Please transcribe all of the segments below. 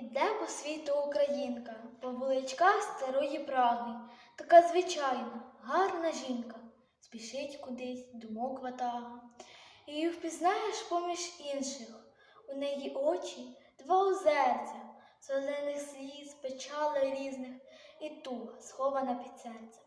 Іде по світу українка, по вуличках старої Праги, така звичайна, гарна жінка, спішить кудись думок ватага. Її впізнаєш поміж інших, у неї очі два озерця, солених сліз, печали різних, і туга схована під серцем.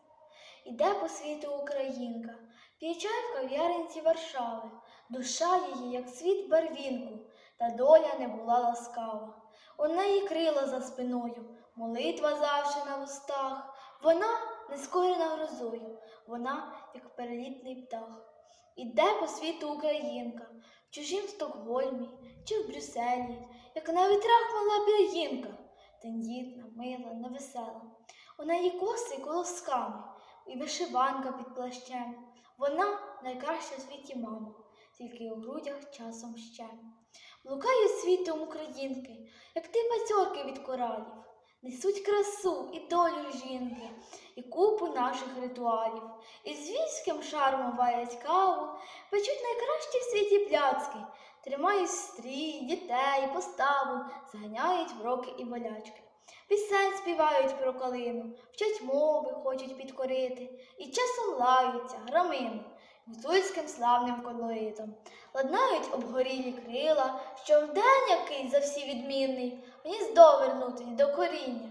Іде по світу українка, п'є чай в кав'яринці Варшави, душа її, як світ барвінку, та доля не була ласкава. У неї крила за спиною, молитва завжди на вустах. Вона не скорена грозою, вона, як перелітний птах. Іде по світу українка, в чужім Стокгольмі чи в Брюсселі, як на вітрах мала пір'їнка, тендітна, мила, невесела. У неї коси колосками і вишиванка під плащем. Вона найкраща в світі мама, тільки у грудях часом ще. Блукають світом українки, як ти пацьорки від коралів, несуть красу і долю жінки, і купу наших ритуалів, і з війським шармом варять каву, печуть найкращі в світі пляцки, тримають стрій, дітей, поставу, заганяють в роки і болячки. Пісень співають про калину, вчать мови, хочуть підкорити, і часом лаються громими, гуцульським славним колоритом. Ладнають обгорілі крила, що вдень який за всі відмінний, гніздо вернути до коріння.